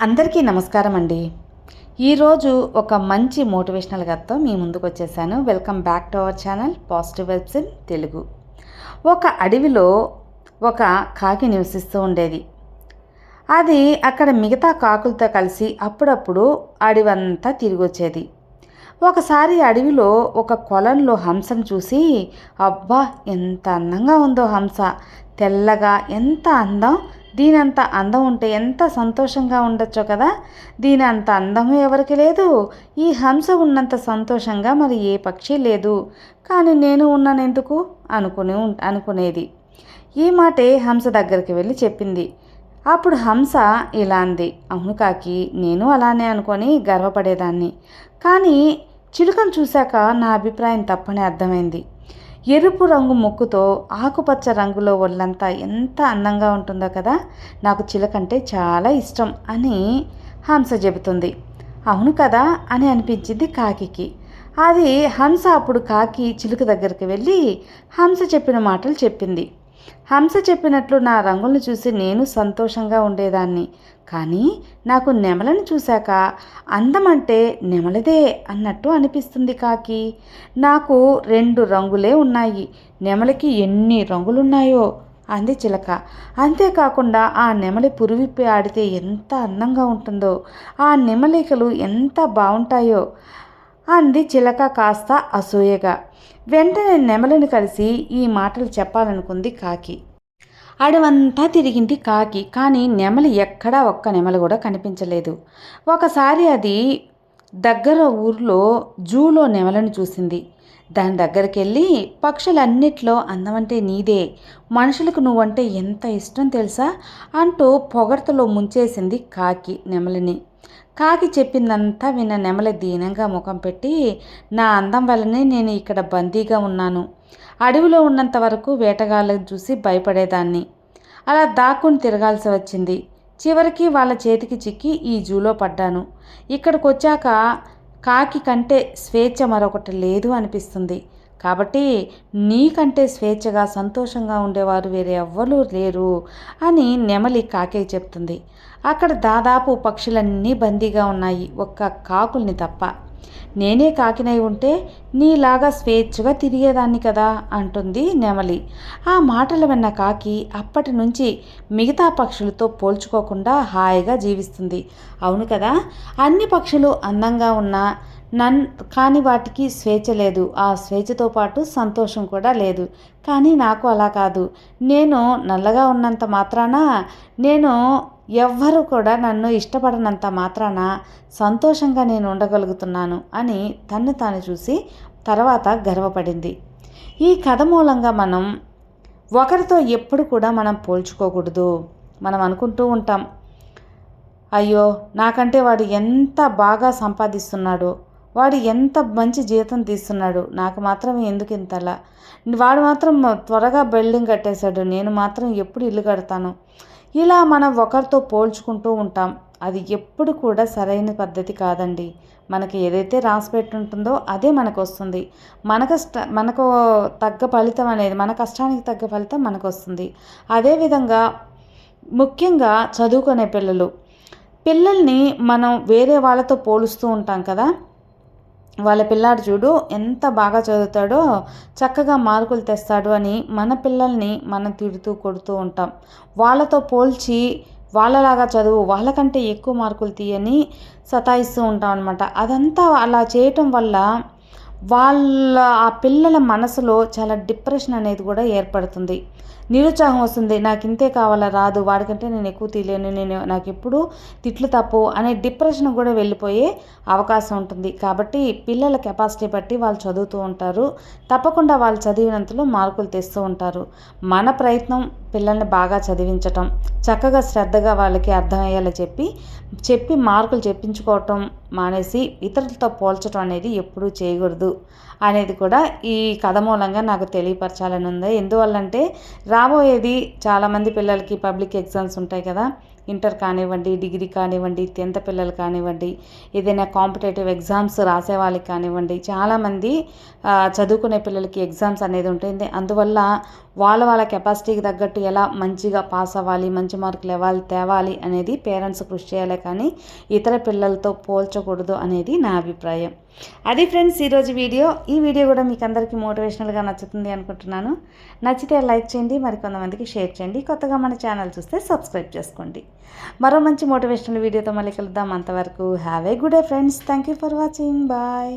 అందరికీ నమస్కారం అండి. ఈరోజు ఒక మంచి మోటివేషనల్ కథతో మీ ముందుకు వచ్చేసాను. Welcome back to our channel positive vibes in Telugu. ఒక అడవిలో ఒక కాకి నివసిస్తూ ఉండేది. అది అక్కడ మిగతా కాకులతో కలిసి అప్పుడప్పుడు అడవంతా తిరిగి వచ్చేది ఒకసారి అడవిలో ఒక కొలంలో హంసను చూసి అబ్బా ఎంత అందంగా ఉందో హంస. తెల్లగా ఎంత అందం. దీని అంత అందం ఉంటే ఎంత సంతోషంగా ఉండొచ్చో కదా? దీని అంత అందం ఎవరికి లేదు. ఈ హంస ఉన్నంత సంతోషంగా మరి ఏ పక్షి లేదు. కానీ నేను ఉన్నాను ఎందుకు అనుకుని అనుకునేది. ఈ మాటే హంస దగ్గరికి వెళ్ళి చెప్పింది. అప్పుడు హంస ఇలా అంది. అవును కాకి నేను అలానే అనుకొని గర్వపడేదాన్ని. కానీ చిలుకను చూశాక నా అభిప్రాయం తప్పని అర్థమైంది. ఎరుపు రంగు ముక్కుతో ఆకుపచ్చ రంగులో ఒళ్ళంతా ఎంత అందంగా ఉంటుందో కదా? నాకు చిలకంటే చాలా ఇష్టం అని హంస చెబుతుంది. అవును కదా? అని అనిపించింది కాకికి. అది హంస అప్పుడు కాకి చిలుక దగ్గరికి వెళ్ళి హంస చెప్పిన మాటలు చెప్పింది. హంస చెప్పినట్లు నా రంగులను చూసి నేను సంతోషంగా ఉండేదాన్ని. కానీ నాకు నెమలను చూశాక అందమంటే నెమలదే అన్నట్టు అనిపిస్తుంది కాకి. నాకు రెండు రంగులే ఉన్నాయి. నెమలికి ఎన్ని రంగులున్నాయో? అంది చిలక. అంతేకాకుండా ఆ నెమలి పురువిప్పి ఆడితే ఎంత అందంగా ఉంటుందో? ఆ నెమలికలు ఎంత బాగుంటాయో అంది చిలక కాస్త అసూయగా. వెంటనే నెమలిని కలిసి ఈ మాటలు చెప్పాలనుకుంది కాకి. అడవంతా తిరిగింది కాకి కానీ నెమలి ఎక్కడా ఒక్క నెమలి కూడా కనిపించలేదు. ఒకసారి అది దగ్గర ఊర్లో జూలో నెమలను చూసింది. దాని దగ్గరికి వెళ్ళి పక్షులన్నిట్లో అందమంటే నీదే మనుషులకు నువ్వంటే ఎంత ఇష్టం తెలుసా అంటూ పొగడ్తలో ముంచేసింది కాకి నెమలిని. కాకి చెప్పిందంతా విన్న నెమల దీనంగా ముఖం పెట్టి నా అందం వల్లనే నేను ఇక్కడ బందీగా ఉన్నాను. అడవిలో ఉన్నంత వరకు వేటగాళ్ళని చూసి భయపడేదాన్ని. అలా దాక్కుని తిరగాల్సి వచ్చింది. చివరికి వాళ్ళ చేతికి చిక్కి ఈ జూలో పడ్డాను. ఇక్కడికి వచ్చాక కాకి కంటే స్వేచ్ఛ మరొకటి లేదు అనిపిస్తుంది. కాబట్టి నీకంటే స్వేచ్ఛగా సంతోషంగా ఉండేవారు వేరే ఎవ్వరూ లేరు అని నెమలి కాకే చెప్తుంది. అక్కడ దాదాపు పక్షులన్నీ బందీగా ఉన్నాయి ఒక్క కాకుల్ని తప్ప. నేనే కాకినై ఉంటే నీలాగా స్వేచ్ఛగా తిరిగేదాన్ని కదా అంటుంది నెమలి. ఆ మాటలు విన్న కాకి అప్పటి నుంచి మిగతా పక్షులతో పోల్చుకోకుండా హాయిగా జీవిస్తుంది. అవును కదా? అన్ని పక్షులు అందంగా ఉన్నా నన్ కానీ వాటికి స్వేచ్ఛ లేదు. ఆ స్వేచ్ఛతో పాటు సంతోషం కూడా లేదు. కానీ నాకు అలా కాదు. నేను నల్లగా ఉన్నంత మాత్రాన నేను ఎవ్వరు కూడా నన్ను ఇష్టపడనంత మాత్రాన సంతోషంగా నేను ఉండగలుగుతున్నాను అని తన్ను తాను చూసి తర్వాత గర్వపడింది. ఈ కథ మూలంగా మనం ఒకరితో ఎప్పుడు కూడా మనం పోల్చుకోకూడదు. మనం అనుకుంటూ ఉంటాం అయ్యో నాకంటే వాడు ఎంత బాగా సంపాదిస్తున్నాడో వాడు ఎంత మంచి జీతం తీస్తున్నాడు నాకు మాత్రం ఎందుకు ఇంతలా? వాడు మాత్రం త్వరగా బిల్డింగ్ కట్టేశాడు నేను మాత్రం ఎప్పుడు ఇల్లు కడతాను ఇలా మనం ఒకరితో పోల్చుకుంటూ ఉంటాం. అది ఎప్పుడు కూడా సరైన పద్ధతి కాదండి. మనకి ఏదైతే రాసి పెట్టుంటుందో అదే మనకు వస్తుంది మన కష్ట మనకు తగ్గ ఫలితం అనేది మన కష్టానికి తగ్గ ఫలితం మనకు వస్తుంది అదేవిధంగా ముఖ్యంగా చదువుకునే పిల్లలు. పిల్లల్ని మనం వేరే వాళ్ళతో పోలుస్తూ ఉంటాం కదా? వాళ్ళ పిల్లాడు చూడు ఎంత బాగా చదువుతాడో చక్కగా మార్కులు తెస్తాడు అని మన పిల్లల్ని మనం తిడుతూ కొడుతూ ఉంటాం. వాళ్ళతో పోల్చి వాళ్ళలాగా చదువు వాళ్ళకంటే ఎక్కువ మార్కులు తీయని సతాయిస్తూ ఉంటాం అనమాట అదంతా అలా చేయటం వల్ల వాళ్ళ ఆ పిల్లల మనసులో చాలా డిప్రెషన్ అనేది కూడా ఏర్పడుతుంది. నిరుత్సాహం వస్తుంది. నాకు ఇంతే కావాలా రాదు వాడికంటే నేను ఎక్కువ తీయలేను నేను నాకు ఎప్పుడు తిట్లు తప్పు అనే డిప్రెషన్ కూడా వెళ్ళిపోయే అవకాశం ఉంటుంది. కాబట్టి పిల్లల కెపాసిటీ బట్టి వాళ్ళు చదువుతూ ఉంటారు. తప్పకుండా వాళ్ళు చదివినంతలో మార్కులు తెస్తూ ఉంటారు. మన ప్రయత్నం పిల్లల్ని బాగా చదివించటం చక్కగా శ్రద్ధగా వాళ్ళకి అర్థమయ్యేలా చెప్పి చెప్పి మార్కులు చెప్పించుకోవటం మానేసి ఇతరులతో పోల్చడం అనేది ఎప్పుడూ చేయకూడదు అనేది కూడా ఈ కథ మూలంగా నాకు తెలియపరచాలని ఉంది. ఎందువల్లంటే రాబోయేది చాలామంది పిల్లలకి పబ్లిక్ ఎగ్జామ్స్ ఉంటాయి కదా. ఇంటర్ కానివ్వండి డిగ్రీ కానివ్వండి టెన్త్ పిల్లలు కానివ్వండి ఏదైనా కాంపిటేటివ్ ఎగ్జామ్స్ రాసే వాళ్ళకి కానివ్వండి చాలామంది చదువుకునే పిల్లలకి ఎగ్జామ్స్ అనేది ఉంటుంది అందువల్ల వాళ్ళ వాళ్ళ కెపాసిటీకి తగ్గట్టు ఎలా మంచిగా పాస్ అవ్వాలి మంచి మార్కులు ఇవ్వాలి తేవాలి అనేది పేరెంట్స్ కృషి చేయాలి కానీ ఇతర పిల్లలతో పోల్చకూడదు అనేది నా అభిప్రాయం. అది ఫ్రెండ్స్ ఈరోజు వీడియో. ఈ వీడియో కూడా మీకు అందరికీ మోటివేషనల్గా నచ్చుతుంది అనుకుంటున్నాను. నచ్చితే లైక్ చేయండి మరి కొంతమందికి షేర్ చేయండి. కొత్తగా మన ఛానల్ చూస్తే సబ్స్క్రైబ్ చేసుకోండి. మరో మంచి మోటివేషనల్ వీడియోతో మళ్ళీ కలుద్దాం. అంతవరకు have a good day friends thank you for watching bye